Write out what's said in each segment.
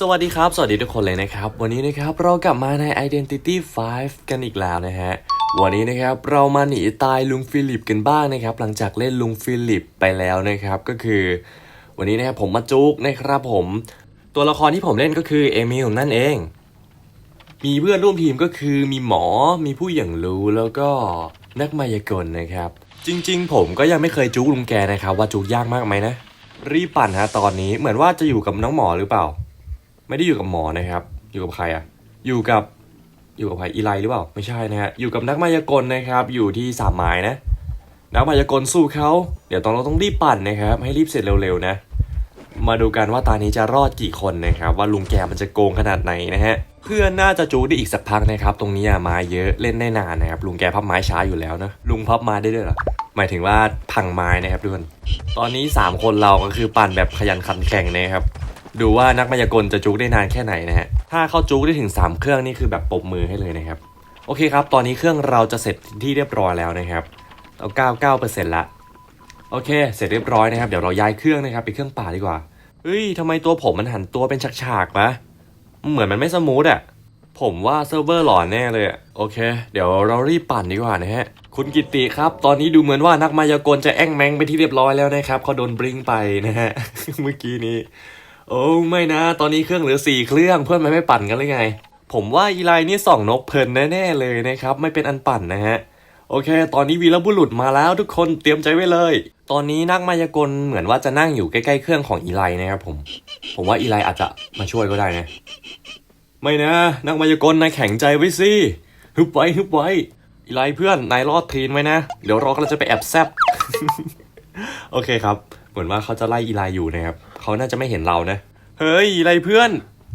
สวัสดีครับ สวัสดีทุกคนเลยนะครับ วันนี้นะครับเรากลับมาใน Identity 5 กันอีกแล้วนะฮะ วันนี้นะครับเรามาหนีตายลุงฟิลิปกันบ้างนะครับ หลังจากเล่นลุงฟิลิปไปแล้วนะครับ ก็คือ วันนี้นะครับผมมาจุกนะครับผม ตัวละครที่ผมเล่นก็คือเอมิลนั่นเอง มีเพื่อนร่วมทีมก็คือมีหมอ มีผู้อย่างรู้แล้วก็นักมายากลนะครับ จริง ๆ ผมก็ยังไม่เคยจุกลุงแกนะครับ ว่าจุกยากมากไหมนะ รีบปั่นฮะตอนนี้เหมือนว่าจะอยู่กับน้องหมอหรือเปล่า ไม่ได้อยู่กับหมอนะครับ อยู่กับใครอะอยู่กับอยู่กับใครอีไลหรือเปล่า ไม่ใช่นะฮะอยู่กับนักมายากลนะครับ อยู่ที่สามไม้นะ นักมายากลสู้เขาเดี๋ยวตอนเราต้องรีบปั่นนะครับ ให้รีบเสร็จเร็วๆนะ มาดูกันว่าตานี้จะรอดกี่คนนะครับ ว่าลุงแกมันจะโกงขนาดไหนนะฮะเพื่อนน่าจะจูได้อีกสักพักนะครับ ตรงนี้อะไม้เยอะเล่นได้นานนะครับลุงแกพับไม้ช้าอยู่แล้วนะลุงพับไม้ได้ด้วยหรอหมายถึงว่าพังไม้นะครับทุกคนตอนนี้ 3 คนเราก็คือปั่นแบบขยันขันแข่งนะครับ ดูว่านักมายากลจะจุกได้นานแค่ไหนนะฮะ ถ้าเขาจุกได้ถึง 3 เครื่องนี่คือแบบปบมือให้เลยนะครับ โอเคครับ ตอนนี้เครื่องเราจะเสร็จที่เรียบร้อยแล้วนะครับเอา99%ละ โอเค เสร็จเรียบร้อยนะครับ เดี๋ยวเราย้ายเครื่องนะครับไปเครื่องป่าดีกว่า เฮ้ยทำไมตัวผมมันหันตัวเป็นฉากๆปะเหมือนมันไม่สมูทอะผมว่าเซิร์ฟเวอร์หลอนแน่เลยอะโอเค เดี๋ยวเรารีบปั่นดีกว่านะฮะ คุณกิติครับ ตอนนี้ดูเหมือนว่านักมายากลจะแอ้งแมงไปที่เรียบร้อยแล้วนะครับเขาโดนบริงไปนะฮะ เมื่อกี้นี้ โอ้ไม่นะ ตอนนี้เครื่องเหลือสี่เครื่องเพื่อนมันไม่ปั่นกันเลยไง ผมว่าอีไลนี่ส่องนกเพลินแน่ๆเลยนะครับ ไม่เป็นอันปั่นนะฮะ โอเค ตอนนี้วีรบุรุษมาแล้วทุกคนเตรียมใจไว้เลย ตอนนี้นักมายากลเหมือนว่าจะนั่งอยู่ใกล้ๆเครื่องของอีไลนะครับผม ผมว่าอีไลอาจจะมาช่วยก็ได้นะ ไม่นะ นักมายากลนายแข็งใจไว้สิฮึบไว้ฮึบไว้อีไลเพื่อนนายรอดทีนไว้นะ เดี๋ยวเราก็จะไปแอบแซบโอเคครับ เหมือนว่าเขาจะไล่อีไลอยู่นะครับ เขาน่าจะไม่เห็นเรานะ เฮ้ยอีไลเพื่อน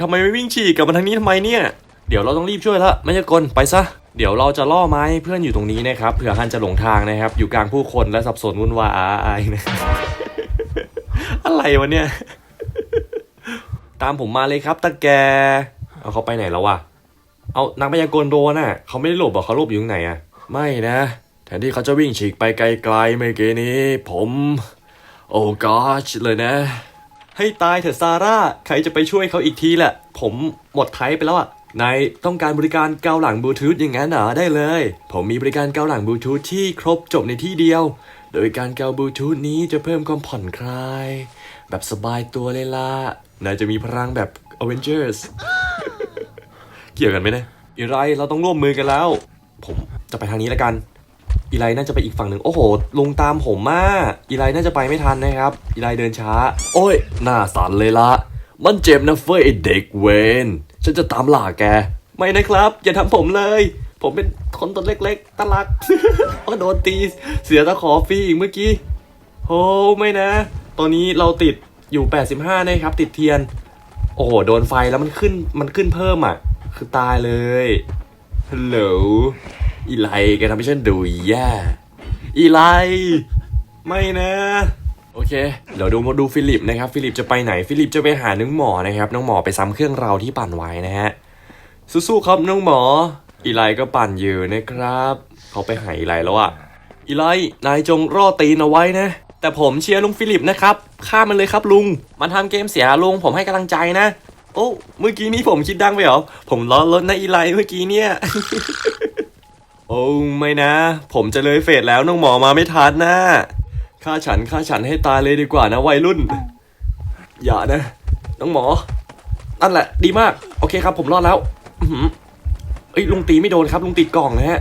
ทำไมไม่วิ่งฉีกกลับมาทางนี้ทำไมเนี่ย เดี๋ยวเราต้องรีบช่วยละมายากลไปซะ เดี๋ยวเราจะล่อไม้ให้เพื่อนอยู่ตรงนี้นะครับเผื่อฮันจะหลงทางนะครับ อยู่กลางผู้คนและสับสนวุ่นวายอาไอนะ อะไรวะเนี่ย ตามผมมาเลยครับตะแก เอาเขาไปไหนแล้ววะ เอานักพยากลโดนน่ะเขาไม่ได้หลบหรอเขาหลบอยู่ตรงไหนอะไม่นะแทนที่เขาจะวิ่งฉีกไปไกลๆเมื่อกี้นี้ ผม โอ้กอชเลยนะ ให้ตายเถอะซาร่า ใครจะไปช่วยเขาอีกทีแหละ ผมหมดไทยไปแล้วอะนายต้องการบริการเกาหลังบลูทูธอย่างนั้นเหรอได้เลย ผมมีบริการเกาหลังบลูทูธที่ครบจบในที่เดียว โดยการเกาบลูทูธนี้จะเพิ่มความผ่อนคลาย แบบสบายตัวเลยล่ะ นายจะมีพลังแบบ Avengers เกี่ยวกันไหมเนี่ยอีไรเราต้องร่วมมือกันแล้ว ผมจะไปทางนี้แล้วกัน อีไรน่าจะไปอีกฝั่งหนึ่งโอ้โห ลงตามผมมาอีไรน่าจะไปไม่ทันนะครับ อีไรเดินช้า โอ้ย หน้าสันเลยละ มันเจ็บนะเฟ้ยไอเด็กเวนฉันจะตามล่าแก ไม่นะครับ อย่าทำผมเลย ผมเป็นคนตัวเล็กๆตลักก็โดนตีเสียตะขอฟรีอีกเมื่อกี้โอ้ไม่นะ ตอนนี้เราติดอยู่ 85นะครับ ติดเทียน โอ้โห โดนไฟแล้วมันขึ้นมันขึ้นเพิ่มอะ คือตายเลยฮัลโหล อีไลแกทำให้ฉันดูแย่ อีไล ไม่นะ โอเค เดี๋ยวดูมาดูฟิลิปนะครับ ฟิลิปจะไปไหน ฟิลิปจะไปหาน้องหมอนะครับ น้องหมอไปซ้ำเครื่องเราที่ปั่นไว้นะฮะ สู้ๆครับน้องหมอ อีไลก็ปั่นอยู่นะครับ เขาไปหาอีไลแล้วอะอีไล นายจงรอดตีนเอาไว้นะ แต่ผมเชียร์ลุงฟิลิปนะครับ ฆ่ามันเลยครับลุง มันทำเกมเสียลุง ผมให้กำลังใจนะ โอ้ เมื่อกี้นี้ผมคิดดังไปเหรอ ผมล้อรถนะอีไลเมื่อกี้เนี่ย อ้ไม่นะ ผมจะเลยเฟสแล้วน้องหมอมาไม่ทันนะฆ่าฉันฆ่าฉันให้ตายเลยดีกว่านะวัยรุ่น อย่านะ น้องหมอ นั่นแหละ ดีมาก โอเคครับ ผมรอดแล้วเอ้ยลุงตีไม่โดนครับ ลุงติดกล่องนะฮะ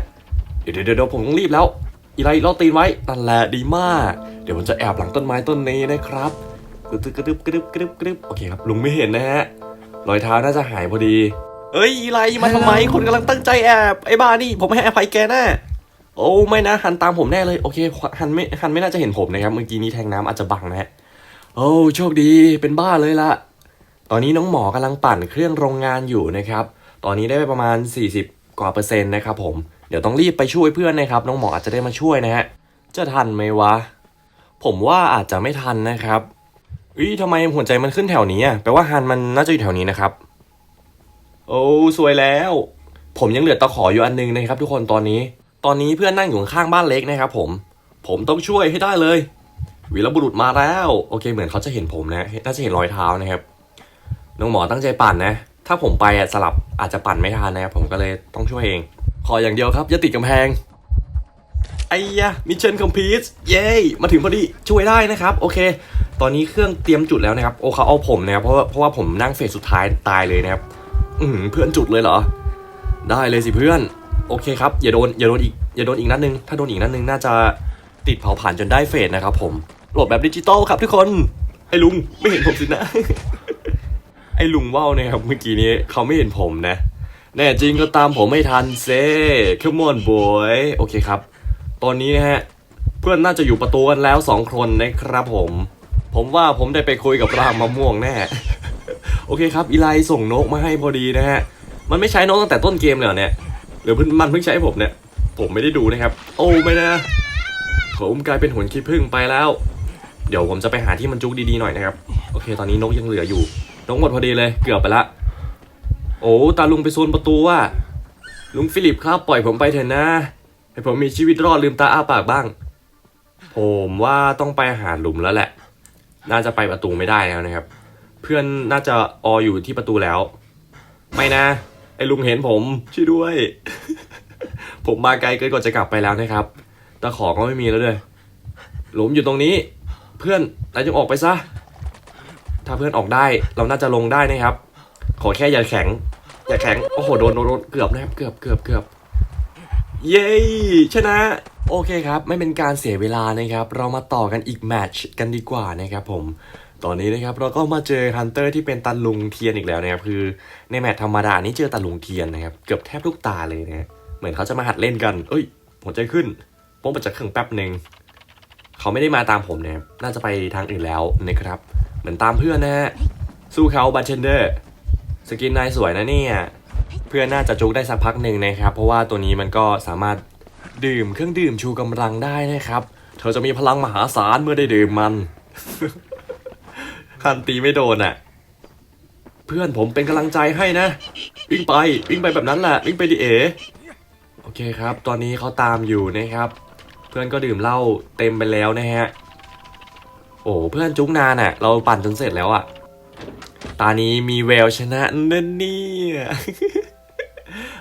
เดี๋ยวเดี๋ยวเดี๋ยวผมต้องรีบแล้ว อีไรรอดตีนไว้ นั่นแหละดีมาก เดี๋ยวผมจะแอบหลังต้นไม้ต้นนี้นะครับกระดึบกระดึบกระดึบกระดึบกระดึบโอเคครับ ลุงไม่เห็นนะฮะ รอยเท้าน่าจะหายพอดี เอ้ยอีไรมาทำไมคนกำลังตั้งใจแอบไอ้บ้านี่ผมไม่ให้อภัยแกแน่โอ้ไม่นะหันตามผมแน่เลยโอเคหันไม่หันไม่น่าจะเห็นผมนะครับเมื่อกี้นี้แทงน้ำอาจจะบังนะฮะโอ้โชคดีเป็นบ้าเลยละตอนนี้น้องหมอกำลังปั่นเครื่องโรงงานอยู่นะครับ ตอนนี้ได้ไปประมาณ 40 กว่าเปอร์เซ็นต์นะครับผมเดี๋ยวต้องรีบไปช่วยเพื่อนนะครับ น้องหมออาจจะได้มาช่วยนะฮะจะทันไหมวะ ผมว่าอาจจะไม่ทันนะครับอุ้ยทำไมหัวใจมันขึ้นแถวนี้อะแปลว่าฮันมันน่าจะอยู่แถวนี้นะครับ อ้สวยแล้ว ผมยังเหลือตะขออยู่อันนึงนะครับ ทุกคนตอนนี้ ตอนนี้เพื่อนนั่งอยู่ข้างบ้านเล็กนะครับ ผม ผมต้องช่วยให้ได้เลยวีรบุรุษมาแล้ว โอเค เหมือนเขาจะเห็นผมนะน่าจะเห็นรอยเท้านะครับน้องหมอตั้งใจปั่นนะ ถ้าผมไปอะสลับอาจจะปั่นไม่ทันนะครับผมก็เลยต้องช่วยเอง ขออย่างเดียวครับอย่าติดกำแพงไอ้ยะมิชชั่นคอมพลีทเย้มาถึงพอดีช่วยได้นะครับ โอเค ตอนนี้เครื่องเตรียมจุดแล้วนะครับ โอเขาเอาผมนะครับเพราะว่าเพราะว่าผมนั่งเฟสสุดท้ายตายเลยนะครับ อืมเพื่อนจุดเลยเหรอ ได้เลยสิเพื่อน โอเคครับ อย่าโดนอย่าโดนอีกอย่าโดนอีกนัดนึง ถ้าโดนอีกนัดนึงน่าจะติดเผาผ่านจนได้เฟสนะครับผม โหลดแบบดิจิตอลครับทุกคน ไอ้ลุงไม่เห็นผมสินะ ไอ้ลุงว่าวนะครับเมื่อกี้นี้เขาไม่เห็นผมนะ แน่จริงก็ตามผมไม่ทันเซ่ come on boy โอเคครับ ตอนนี้นะฮะเพื่อนน่าจะอยู่ประตูกันแล้วสองคนนะครับผม ผมว่าผมได้ไปคุยกับรางมะม่วงแน่ โอเคครับอีไลส่งนกมาให้พอดีนะฮะ มันไม่ใช้นกตั้งแต่ต้นเกมเลยเหรอเนี่ยหรือเพิ่งมันเพิ่งใช้ผมเนี่ย ผมไม่ได้ดูนะครับ โอ้ไม่นะ ผมกลายเป็นหุ่นขี้ผึ้งไปแล้ว เดี๋ยวผมจะไปหาที่มันจุกดีๆหน่อยนะครับ โอเค ตอนนี้นกยังเหลืออยู่ นกหมดพอดีเลย เกือบไปละ โอ้ตาลุงไปโซนประตูว่ะลุงฟิลิปครับปล่อยผมไปเถอะนะ ให้ผมมีชีวิตรอดลืมตาอ้าปากบ้าง ผมว่าต้องไปหาหลุมแล้วแหละ น่าจะไปประตูไม่ได้แล้วนะครับ เพื่อนน่าจะอออยู่ที่ประตูแล้ว ไม่นะ ไอ้ลุงเห็นผมช่วยด้วย ผมมาไกลเกินกว่าจะกลับไปแล้วนะครับตะขอก็ไม่มีแล้วด้วยหลุมอยู่ตรงนี้ เพื่อนนายจงออกไปซะ ถ้าเพื่อนออกได้เราน่าจะลงได้นะครับ ขอแค่อย่าแข็ง อย่าแข็งโอ้โหโดนโดนโดนเกือบนะครับเกือบเกือบเกือบเย้ชนะโอเคครับ ไม่เป็นการเสียเวลานะครับ เรามาต่อกันอีกแมตช์กันดีกว่านะครับผม ตอนนี้นะครับเราก็มาเจอฮันเตอร์ที่เป็นตันลุงเทียนอีกแล้วนะครับคือในแมตช์ธรรมดานี้เจอตันลุงเทียนนะครับเกือบแทบทุกตาเลยนะเหมือนเขาจะมาหัดเล่นกัน เอ้ยหัวใจขึ้นป้องไปจากเครื่องแป๊บหนึ่งเขาไม่ได้มาตามผมนะครับน่าจะไปทางอื่นแล้วนะครับ เหมือนตามเพื่อนนะฮะสู้เขาบัตเชนเดอร์สกินนายสวยนะเนี่ยเพื่อนน่าจะจุกได้สักพักหนึ่งนะครับ เพราะว่าตัวนี้มันก็สามารถดื่มเครื่องดื่มชูกำลังได้นะครับ เธอจะมีพลังมหาศาลเมื่อได้ดื่มมัน คันตีไม่โดนอะ เพื่อนผมเป็นกำลังใจให้นะ วิ่งไปวิ่งไปแบบนั้นแหละวิ่งไปดิเอโอเคครับ ตอนนี้เขาตามอยู่นะครับ เพื่อนก็ดื่มเหล้าเต็มไปแล้วนะฮะโอ้เพื่อนจุกนานอะ เราปั่นจนเสร็จแล้วอะ ตานี้มีแววชนะนั่นเนี่ย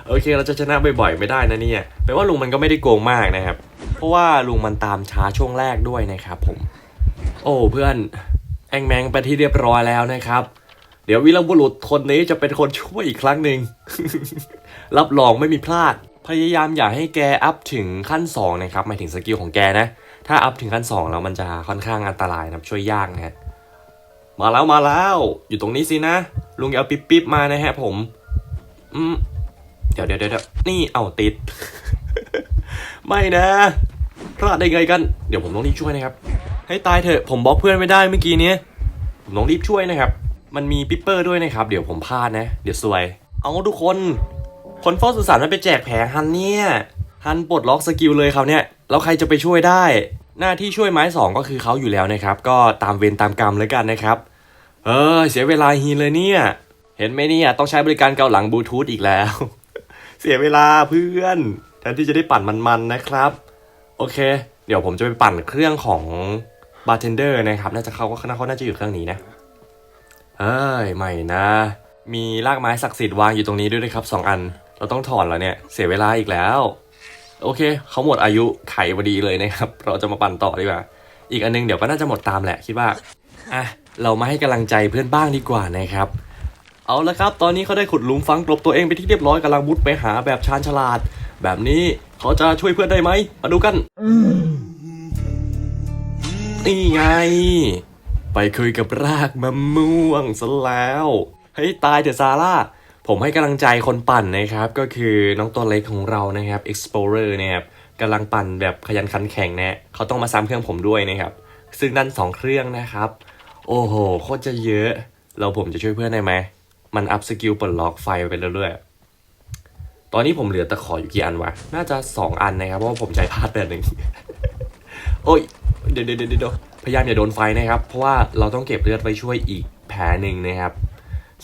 โอเคเราจะชนะบ่อยๆไม่ได้นะเนี่ยแปลว่าลุงมันก็ไม่ได้โกงมากนะครับ เพราะว่าลุงมันตามช้าช่วงแรกด้วยนะครับผม โอ้เพื่อน แองแมงไปที่เรียบร้อยแล้วนะครับ เดี๋ยววีรบุรุษคนนี้จะเป็นคนช่วยอีกครั้งหนึ่ง รับรองไม่มีพลาด พยายามอย่าให้แกอัพถึงขั้น 2 นะครับหมายถึงสกิลของแกนะ ถ้าอัพถึงขั้น 2 แล้วมันจะค่อนข้างอันตรายนะช่วยยากนะฮะมาแล้วมาแล้ว อยู่ตรงนี้สินะ ลุงเอาปิ๊บปิ๊บมานะฮะผม อืมเดี๋ยวเดี๋ยวเดี๋ยวนี่เอาติด ไม่นะพลาดได้ไงกัน เดี๋ยวผมต้องรีบช่วยนะครับ ให้ตายเถอะผมบล็อกเพื่อนไม่ได้เมื่อกี้เนี้ยผมต้องรีบช่วยนะครับ มันมีปิปเปอร์ด้วยนะครับ เดี๋ยวผมพลาดนะ เดี๋ยวซวย เอาทุกคน คนเฝ้าสุสานมันไปแจกแผลฮันเนี่ยฮันปลดล็อกสกิลเลยเขาเนี่ยแล้วใครจะไปช่วยได้ หน้าที่ช่วยไม้สองก็คือเขาอยู่แล้วนะครับ ก็ตามเวรตามกรรมแล้วกันนะครับ เออ เสียเวลาฮีนเลยเนี่ย เห็นไหมเนี่ยต้องใช้บริการเกาหลังบลูทูธอีกแล้ว เสียเวลาเพื่อนแทนที่จะได้ปั่นมันๆนะครับ โอเค เดี๋ยวผมจะไปปั่นเครื่องของ บาร์เทนเดอร์นะครับ น่าจะเขาก็เขาน่าจะอยู่เครื่องนี้นะ เอ้ยไม่นะ มีรากไม้ศักดิ์สิทธิ์วางอยู่ตรงนี้ด้วยนะครับสองอัน เราต้องถอนแล้วเนี่ย เสียเวลาอีกแล้ว โอเค เขาหมดอายุไขพอดีเลยนะครับ เราจะมาปั่นต่อดีกว่า อีกอันนึงเดี๋ยวก็น่าจะหมดตามแหละคิดว่า อะ เรามาให้กำลังใจเพื่อนบ้างดีกว่านะครับ เอาละครับ ตอนนี้เขาได้ขุดหลุมฝังกลบตัวเองไปที่เรียบร้อยกำลังมุดไปหาแบบชาญฉลาด แบบนี้เขาจะช่วยเพื่อนได้ไหมมาดูกัน นี่ไง ไปคุยกับรากมะม่วงซะแล้วเฮ้ยตายเถอะซาร่าผมให้กำลังใจคนปั่นนะครับ ก็คือน้องตัวเล็กของเรานะครับ Explorer นะครับกำลังปั่นแบบขยันขันแข็งนะเขาต้องมาซ้ำเครื่องผมด้วยนะครับ ซึ่งนั่นสองเครื่องนะครับ โอ้โหโคตรจะเยอะ เราผมจะช่วยเพื่อนได้ไหม มันอัพสกิลปลดล็อกไฟไปเรื่อยๆตอนนี้ผมเหลือตะขออยู่กี่อันวะ น่าจะ 2 อันนะครับ เพราะว่าผมใจพลาดไปอันหนึ่งโอ้ย เดี๋ยวเดี๋ยวเดี๋ยวพยายามอย่าโดนไฟนะครับ เพราะว่าเราต้องเก็บเลือดไว้ช่วยอีกแผลหนึ่งนะครับ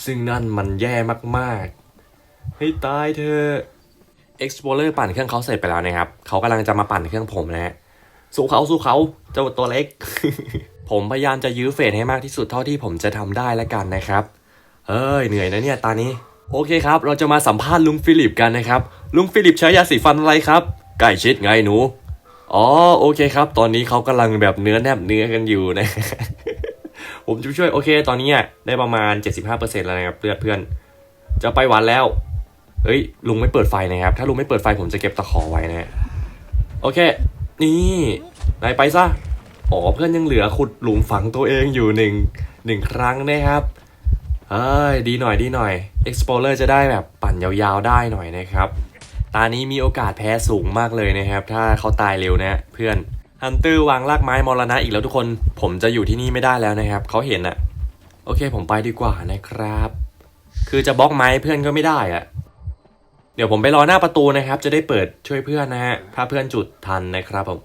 ซึ่งนั่นมันแย่มากๆ ให้ตายเธอ Explorer ปั่นเครื่องเขาเสร็จไปแล้วนะครับ เขากำลังจะมาปั่นเครื่องผมนะฮะ สู้เขาสู้เขาเจ้าตัวเล็ก ผมพยายามจะยื้อเฟสให้มากที่สุดเท่าที่ผมจะทำได้แล้วกันนะครับเฮ้ยเหนื่อยนะเนี่ยตานี้ โอเคครับ เราจะมาสัมภาษณ์ลุงฟิลิปกันนะครับ ลุงฟิลิปใช้ยาสีฟันอะไรครับใกล้ชิดไงหนู อ๋อโอเคครับ ตอนนี้เขากำลังแบบเนื้อแนบเนื้อกันอยู่นะ ผมจะช่วยโอเค ตอนนี้อะได้ประมาณ 75%แล้วนะครับเพื่อนเพื่อนจะไปวันแล้ว เฮ้ยลุงไม่เปิดไฟนะครับ ถ้าลุงไม่เปิดไฟผมจะเก็บตะขอไว้นะโอเค นี่นายไปซะอ๋อเพื่อนยังเหลือขุดหลุมฝังตัวเองอยู่หนึ่งหนึ่งครั้งนะครับเฮ้ยดีหน่อยดีหน่อย Explorer จะได้แบบปั่นยาวๆได้หน่อยนะครับ ตานี้มีโอกาสแพ้สูงมากเลยนะครับ ถ้าเขาตายเร็วนะเพื่อนฮันเตอร์วางลากไม้มรณะอีกแล้วทุกคน ผมจะอยู่ที่นี่ไม่ได้แล้วนะครับ เขาเห็นอะโอเคผมไปดีกว่านะครับ คือจะบล็อกไม้เพื่อนก็ไม่ได้อะเดี๋ยวผมไปรอหน้าประตูนะครับ จะได้เปิดช่วยเพื่อนนะฮะ ถ้าเพื่อนจุดทันนะครับผม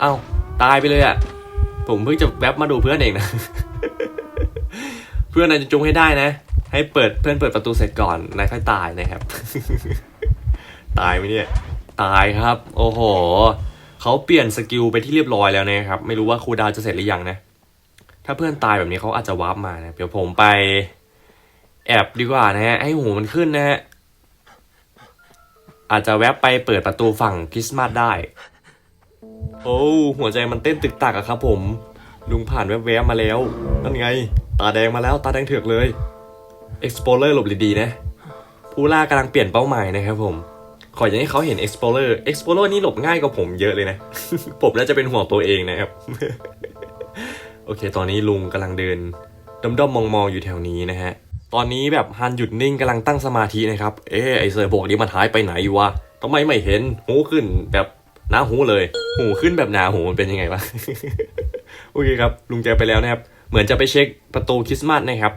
เอ้าตายไปเลยอะ่ะผมเพิ่งจะแวบมาดูเพื่อนเองนะ เพื่อนนายจะจุงให้ได้นะ ให้เปิดเพื่อนเปิดประตูเสร็จก่อนนายค่อยตายนะครับ ตายไหมเนี่ย ตายครับ โอ้โหเขาเปลี่ยนสกิลไปที่เรียบร้อยแล้วนะครับ ไม่รู้ว่าครูดาวจะเสร็จหรือยังนะ ถ้าเพื่อนตายแบบนี้เขาอาจจะวาร์ปมานะเดี๋ยวผมไป แอบดีกว่านะฮะให้หูมันขึ้นนะฮะอาจจะแวบไปเปิดประตูฝั่งคริสต์มาสได้ โอ้หัวใจมันเต้นตึกตักอะครับผม ลุงผ่านแวบๆมาแล้วนั่นไง ตาแดงมาแล้วตาแดงเถือกเลย Explorer หลบดีๆนะ ผู้ล่ากำลังเปลี่ยนเป้าหมายนะครับผม ขออย่างให้เขาเห็น Explorer Explorer นี่หลบง่ายกว่าผมเยอะเลยนะ ผมน่าจะเป็นห่วงตัวเองนะครับ โอเค ตอนนี้ลุงกำลังเดินด้อมๆมองๆอยู่แถวนี้นะฮะ ตอนนี้แบบฮันหยุดนิ่งกำลังตั้งสมาธินะครับ เอ๊ไอเซอร์โบกนี้มันหายไปไหนวะทำไมไม่เห็น หูขึ้นแบบหน้าหูเลย หูขึ้นแบบหนาหูมันเป็นยังไงวะ โอเคครับ ลุงแกไปแล้วนะครับ เหมือนจะไปเช็คประตูคริสต์มาสนะครับ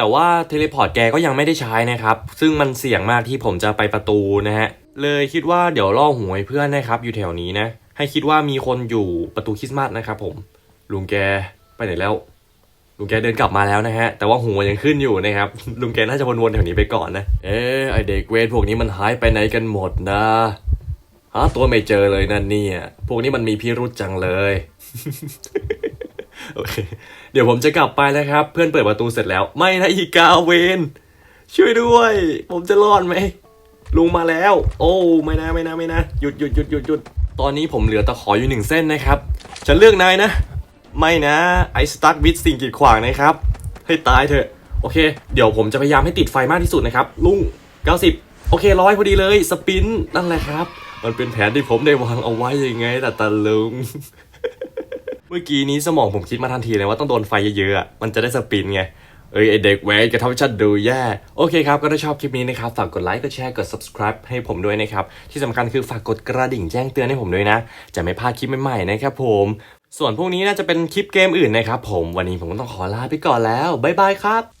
แต่ว่าเทเลพอร์ตแกก็ยังไม่ได้ใช้นะครับ ซึ่งมันเสี่ยงมากที่ผมจะไปประตูนะฮะ เลยคิดว่าเดี๋ยวล่อหวยเพื่อนนะครับ อยู่แถวนี้นะ ให้คิดว่ามีคนอยู่ประตูคริสต์มาสนะครับ ผม ลุงแกไปไหนแล้วลุงแกเดินกลับมาแล้วนะฮะ แต่ว่าหัวยังขึ้นอยู่นะครับ ลุงแกน่าจะวนๆแถวนี้ไปก่อนนะ เอ๊ไอเด็กเวรพวกนี้มันหายไปไหนกันหมดนะหาตัวไม่เจอเลยนั่นเนี่ย พวกนี้มันมีพิรุษจังเลย โอเค เดี๋ยวผมจะกลับไปแล้วครับ เพื่อนเปิดประตูเสร็จแล้ว ไม่นะอีกาเวนช่วยด้วย ผมจะรอดไหมลุงมาแล้ว โอ้ไม่นะไม่นะไม่นะหยุดหยุดหยุดหยุดหยุดตอนนี้ผมเหลือตะขออยู่หนึ่งเส้นนะครับ ฉันเลือกนายนะ ไม่นะไอสตั๊กวิดสิ่งกีดขวางนะครับ ให้ตายเถอะ โอเค เดี๋ยวผมจะพยายามให้ติดไฟมากที่สุดนะครับ ลุง 90 โอเคร้อยพอดีเลย สปินนั่นแหละครับ มันเป็นแผนที่ผมได้วางเอาไว้ยังไงแต่ตะลุง เมื่อกี้นี้สมองผมคิดมาทันทีเลยว่าต้องโดนไฟเยอะๆอะมันจะได้สปินไง เอ้ยไอเด็กแว้นกระทำให้ฉันดูแย่ โอเคครับ ก็ถ้าชอบคลิปนี้นะครับ ฝากกดไลค์ กดแชร์ กด subscribe ให้ผมด้วยนะครับ ที่สำคัญคือฝากกดกระดิ่งแจ้งเตือนให้ผมด้วยนะ จะไม่พลาดคลิปใหม่ๆนะครับผม ส่วนพวกนี้น่าจะเป็นคลิปเกมอื่นนะครับผม วันนี้ผมก็ต้องขอลาไปก่อนแล้ว บ๊ายบายครับ